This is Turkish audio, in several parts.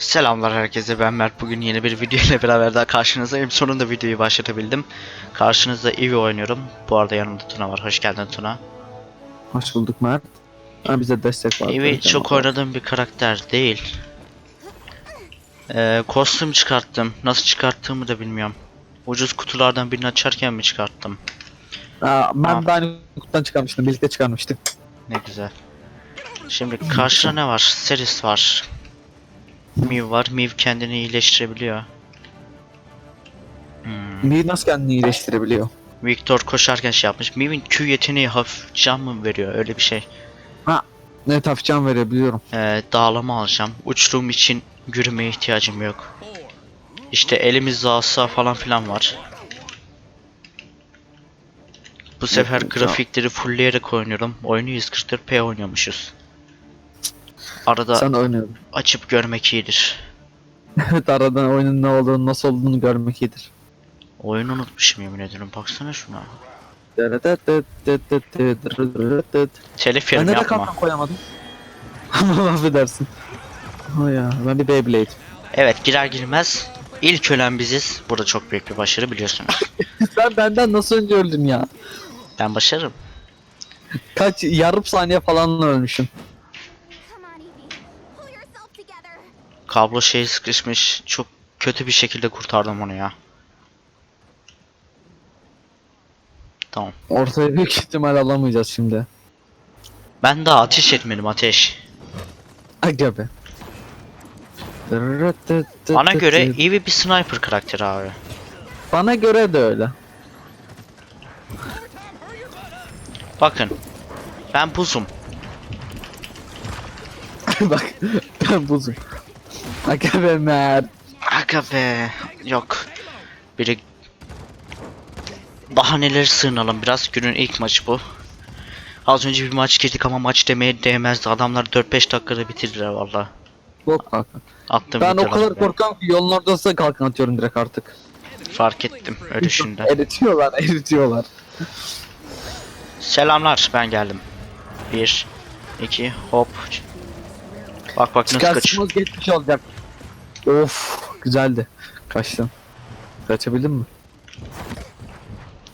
Selamlar herkese ben Mert. Bugün yeni bir video ile beraber daha karşınızdayım. Sonunda videoyu başlatabildim. Karşınızda Eevee oynuyorum. Bu arada yanımda Tuna var. Hoş geldin Tuna. Hoş bulduk Mert. Ha, bize destek var. Eevee çok oynadığım bir karakter değil. Ee, Kostüm çıkarttım. Nasıl çıkarttığımı da bilmiyorum. Ucuz kutulardan birini açarken mi çıkarttım? Aa, ben Ha. de aynı kutudan çıkarmıştım. Birlikte çıkarmıştık. ne güzel. Şimdi karşıda ne var? Seris var Mew var Mew kendini iyileştirebiliyor Hmm. Neyi nasıl kendini iyileştirebiliyor? Victor koşarken şey yapmış. Miv'in Q yeteneği hafif can mı veriyor öyle bir şey. Evet hafif can verebiliyorum. Ee, dağlama alacağım. Uçtuğum için yürümeye ihtiyacım yok. İşte elimizde asa falan filan var. Bu sefer grafikleri fullleyerek oynuyorum. Oyunu 144p oynuyormuşuz. Arada Sen oynuyordun. açıp görmek iyidir. Evet aradan oyunun ne olduğunu nasıl olduğunu görmek iyidir. Oyunu unutmuşum yemin ediyorum. Baksana şuna. Telif Ben yerim nereye yapma. kalkan koyamadım? Affedersin. O ya ben bir Beyblade. Evet girer girmez ilk ölen biziz. Burada çok büyük bir başarı biliyorsunuz. Sen benden nasıl önce öldün ya? Ben başarırım. Kaç yarım saniye falan ölmüşüm. Come on, Evie. Pull yourself together. Kablo şey sıkışmış. Çok kötü bir şekilde kurtardım onu ya. Tamam. Ortaya büyük ihtimal alamayacağız şimdi. Ben daha ateş etmedim ateş. Aga be. Bana göre Eevee bir sniper karakteri abi. Bana göre de öyle. Bakın. Ben buzum. Bak ben buzum. Aga be Mert. Aga be. Yok. Biri bahaneleri sığınalım biraz. Günün ilk maçı bu. Az önce bir maç girdik ama maç demeye değmezdi. Adamlar 4-5 dakikada bitirdiler valla. Bok kalkan. Attım Ben o kadar korkuyorum ki yolun ortasına kalkan atıyorum direkt artık. Fark ettim ölüşünden. eritiyorlar, eritiyorlar. Selamlar ben geldim. Bir, iki, hop. Bak bak nasıl kaç. Çıkarsınız geçmiş olacak. Of, güzeldi. Kaçtın. Kaçabildin mi?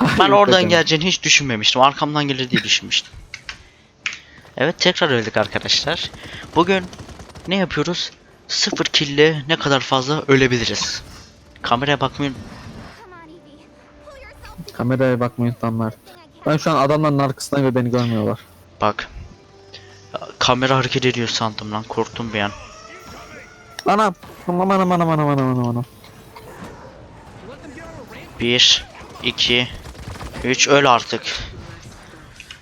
Ben Hayır, oradan kaçamadım. geleceğini hiç düşünmemiştim. Arkamdan gelir diye düşünmüştüm. Evet tekrar öldük arkadaşlar. Bugün ne yapıyoruz? Sıfır kille ne kadar fazla ölebiliriz. Kameraya bakmayın. Come on, Evie. Pull yourself Kameraya bakmayın Mert. Ben şu an adamların arkasındayım ve beni görmüyorlar. Bak. Kamera hareket ediyor sandım lan. Korktum bir an. Anam. Aman aman aman aman aman aman. Bir, iki, üç. Öl artık.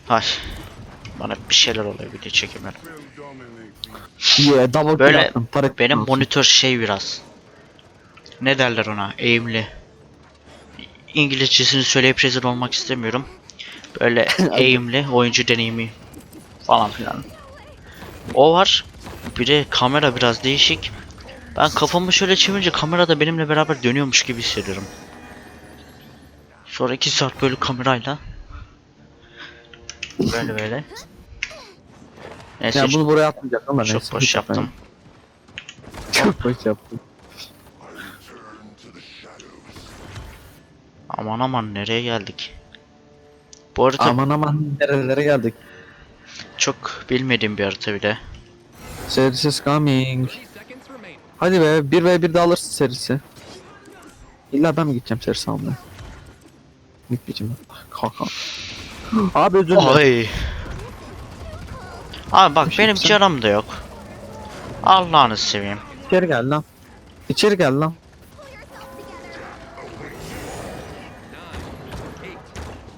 Ay. Bana bir şeyler oluyor video çekemiyorum. Yeah, double Böyle. Taret Benim olsun. monitör şey biraz. Ne derler ona? Eğimli. İngilizcesini söyleyip rezil olmak istemiyorum. Böyle eğimli oyuncu deneyimi falan filan. O var. Bir de kamera biraz değişik. Ben kafamı şöyle çevirince kamera da benimle beraber dönüyormuş gibi hissediyorum. Sonra 2 saat böyle kamerayla. Böyle böyle. Neyse Ya bunu buraya atmayacak ama neyse. çok boş hiç yaptım. Çok boş yaptım. Aman aman nereye geldik? Bu harita Aman aman nerelere geldik. Çok bilmediğim bir harita bile. Serisi is coming. Hadi be 1 ve 1 de alırsın serisi. İlla ben mi gideceğim serisi almaya? Gitmeyeceğim. Kalk kalk. Abi özür dilerim. Ay. Abi bak benim canım da yok. Allah'ını seveyim. İçeri gel lan. İçeri gel lan.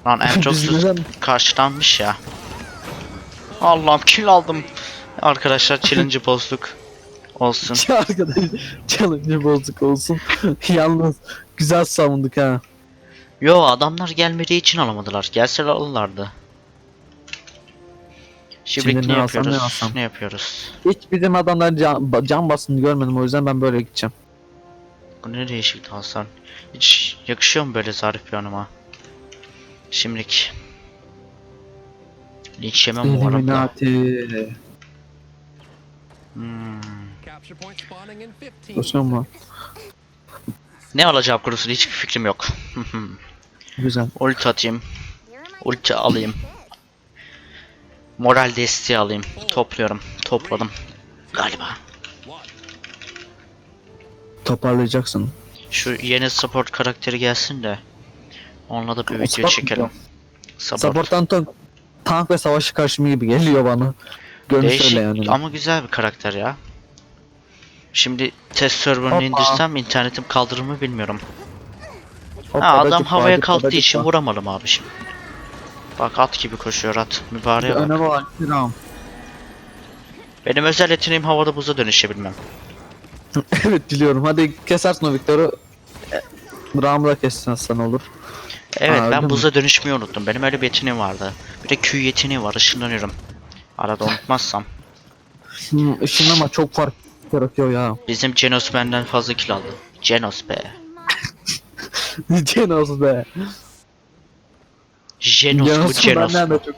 Lan Entroxus neden- karşılanmış ya. Allah'ım kill aldım. Arkadaşlar challenge'ı bozduk. Olsun. Arkadaş challenge bozuk olsun. Yalnız güzel savunduk ha. Yo adamlar gelmediği için alamadılar. Gelseler alırlardı. Şimdi Şimdi ne ne alsam, ne yapıyoruz? alsam? Ne yapıyoruz? Hiç bizim adamların can, can bastığını görmedim o yüzden ben böyle gideceğim. Bu ne değişikti Hasan? Hiç yakışıyor mu böyle zarif bir hanıma? Şimdilik. Linç yemem umarım da. Illuminati. Hmm. Dostum mu? Ne alacağım konusunda hiçbir fikrim yok. Güzel. Ulti atayım. Ulti alayım. Moral desteği alayım. Topluyorum. Topladım. Galiba. Toparlayacaksın. Şu yeni support karakteri gelsin de. Onunla da bir video Support mu? çekelim. Support. Support'tan tank, ve savaşı karşımı gibi geliyor bana. Görünüş öyle yani. ama güzel bir karakter ya. Şimdi test serverını Hoppa. indirsem internetim kaldırır mı bilmiyorum. Hop, Ha, adam havaya kalktığı babacık için vuramadım abi şimdi. Bak at gibi koşuyor at. Mübareğe bak. Kiram. Benim özel yeteneğim havada buza dönüşebilmem. evet biliyorum. Hadi kesersin o Victor'u. Ram'la kessen sana olur. Evet Aa, ben mi? buza dönüşmeyi unuttum. Benim öyle bir yeteneğim vardı. Bir de Q yeteneği var ışınlanıyorum. Arada unutmazsam. Hmm, ışınlama çok fark yaratıyor ya. Bizim Genos benden fazla kill aldı. Genos be. Genos be. Genos mu Genos'un Genos mu? çok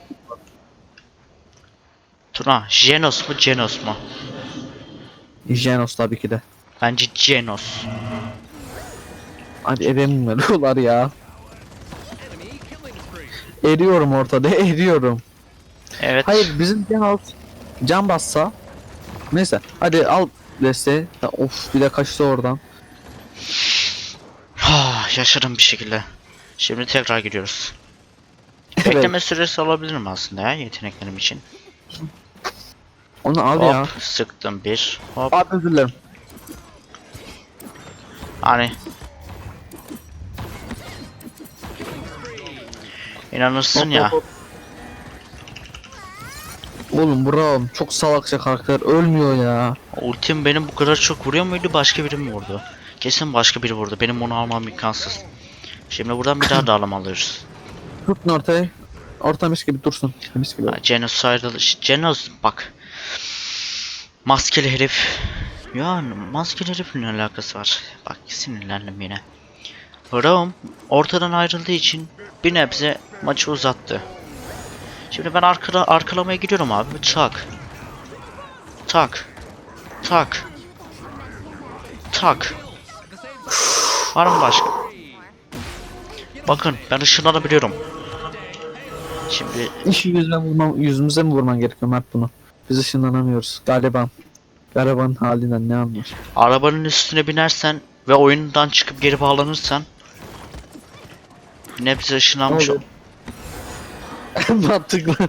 Tuna Genos mu Genos mu? Genos tabii ki de. Bence Genos. Hadi evim veriyorlar ya. Eriyorum ortada eriyorum. Evet. Hayır bizim Genos can bassa. Neyse hadi al desteği. Ya, Of bir de kaçtı oradan. Ah, yaşadım bir şekilde. Şimdi tekrar gidiyoruz. Evet. Bekleme süresi alabilirim aslında ya yeteneklerim için. Onu al Hop ya. sıktım bir. Hop Abi özür dilerim. hani. İnanırsın ya. Oğlum bro çok salakça karakter ölmüyor ya. Ultim benim bu kadar çok vuruyor muydu başka biri mi vurdu? Kesin başka biri vurdu. Benim onu almam imkansız. Şimdi buradan bir daha dağılım alıyoruz. Tutun ortaya. Ortamış gibi dursun. Mis gibi. Ha, Genos ayrılış. Genos bak. Maskeli herif. Ya maskeli herifin ne alakası var? Bak sinirlendim yine. Raum ortadan ayrıldığı için bir nebze maçı uzattı. Şimdi ben arkada arkalamaya gidiyorum abi. Tak. Tak. Tak. Tak. Var mı başka? Bakın ben ışınlanabiliyorum. Şimdi İşi yüzüme vurmam, yüzümüze mi vurman gerekiyor Mert bunu? Biz ışınlanamıyoruz. Gariban. Gariban halinden ne anlar? Arabanın üstüne binersen ve oyundan çıkıp geri bağlanırsan nebze ışınlanmış Olur. Mantıklı.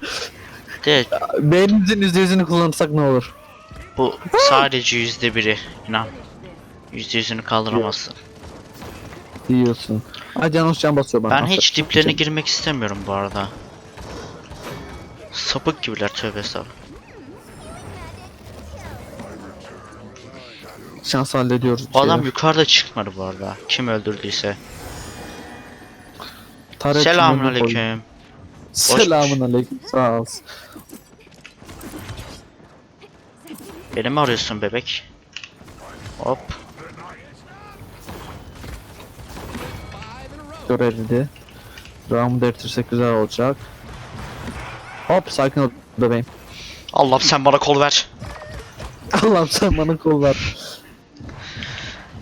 de Beynimizin yüzde yüzünü kullanırsak ne olur? bu sadece yüzde biri inan yüzde yüzünü kaldıramazsın. Diyorsun. Ay Canos can basıyor bana. Ben Affet. hiç diplerine girmek istemiyorum bu arada. Sapık gibiler tövbe estağfurullah. Şans hallediyoruz. Bu adam yukarıda çıkmadı bu arada. Kim öldürdüyse. Taret Selamünaleyküm. aleyküm. Selamun aleyküm. Sağ olasın. Beni mi arıyorsun bebek? Hop. Görevli. Round eritirsek güzel olacak. Hop sakin ol bebeğim. Allah'ım sen bana kol ver. Allah'ım sen bana kol ver.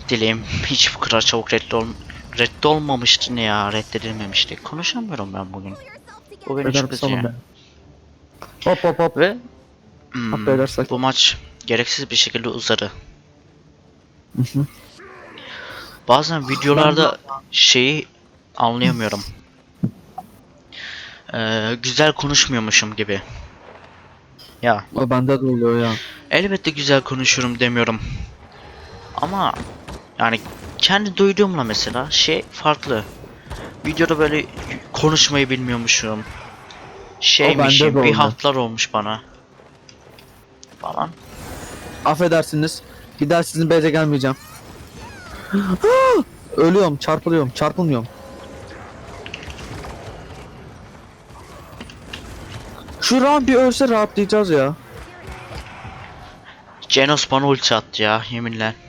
Dileğim hiç bu kadar çabuk reddol reddolmamıştı ne ya reddedilmemişti. Konuşamıyorum ben bugün. Bu beni çok üzüyor. Hop hop hop. Ve hmm, sakin. bu maç gereksiz bir şekilde uzadı. Bazen videolarda şeyi anlayamıyorum. Ee, güzel konuşmuyormuşum gibi. Ya O bende de oluyor ya. elbette güzel konuşuyorum demiyorum. Ama yani kendi duyduğumla mesela şey farklı. Videoda böyle konuşmayı bilmiyormuşum. Şeymişim bir hatlar olmuş bana. Falan. Affedersiniz. Daha sizin beze gelmeyeceğim. Ölüyorum, çarpılıyorum, çarpılmıyorum. Şu round bir ölse rahatlayacağız ya. Genos bana ulti attı ya yeminle.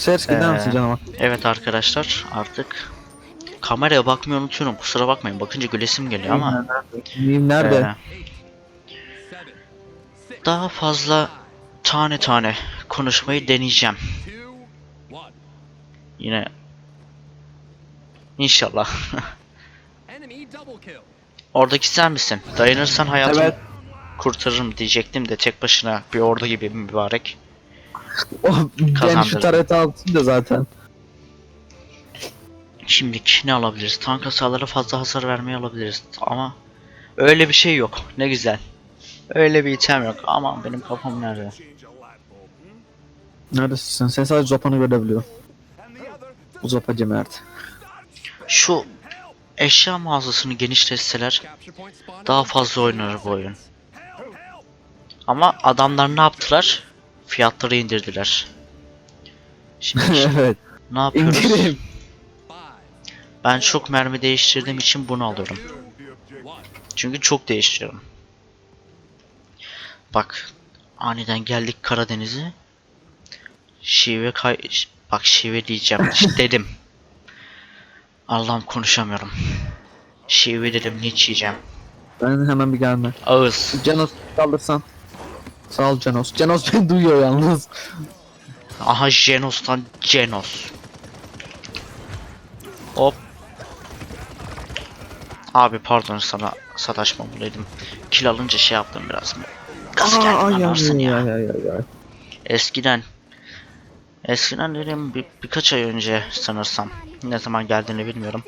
Sers gider misin canım? Evet arkadaşlar artık kameraya bakmayı unutuyorum kusura bakmayın bakınca gülesim geliyor ama Miyim nerede? ee, daha fazla tane tane konuşmayı deneyeceğim. Yine İnşallah. Oradaki sen misin? Dayanırsan hayatımı Evet. kurtarırım diyecektim de tek başına bir ordu gibi mübarek. Oh, ben şu tarete altım da zaten. Şimdilik ne alabiliriz? Tank hasarlara fazla hasar vermeyi alabiliriz. Ama öyle bir şey yok. Ne güzel. Öyle bir item yok. Aman benim kafam nerede? Neredesin? Sen sadece zopanı görebiliyorum. Bu zopacı mert. Şu eşya mağazasını genişletseler daha fazla oynanır bu oyun. Ama adamlar ne yaptılar? Fiyatları indirdiler. Şimdi evet. ne yapıyoruz? İndirim. Ben çok mermi değiştirdiğim için bunu alıyorum. Çünkü çok değiştiriyorum. Bak aniden geldik Karadeniz'e. Şive kay... Bak şive diyeceğim dedim. Allah'ım konuşamıyorum. Şive dedim niç yiyeceğim. Ben hemen bir gelme. Ağız. Canos kalırsan. Sağ ol Canos. Canos beni duyuyor yalnız. Aha Genos'tan Genos. Hop. Abi pardon sana sataşmamalıydım. Kil alınca şey yaptım biraz. Gaz geldi ay, ay, anlarsın ay, ya. ay, ay, ay. Eskiden Eskiden dedim bir, birkaç ay önce sanırsam ne zaman geldiğini bilmiyorum.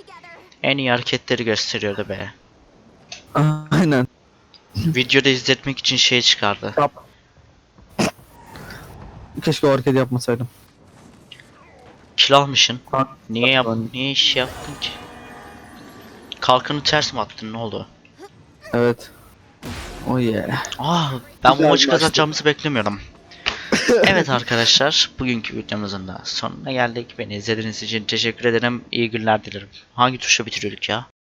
En iyi hareketleri gösteriyordu be. Aynen. Videoda izletmek için şey çıkardı. Kap. Keşke o hareketi yapmasaydım. Kalk. Niye yap niye iş yaptın ki? Kalkanı ters mi attın ne oldu? Evet. Oh yeah. Ah ben bu Güzel maçı maçtı. kazanacağımızı beklemiyordum. evet arkadaşlar bugünkü videomuzun da sonuna geldik. Beni izlediğiniz için teşekkür ederim. İyi günler dilerim. Hangi tuşla bitiriyorduk ya?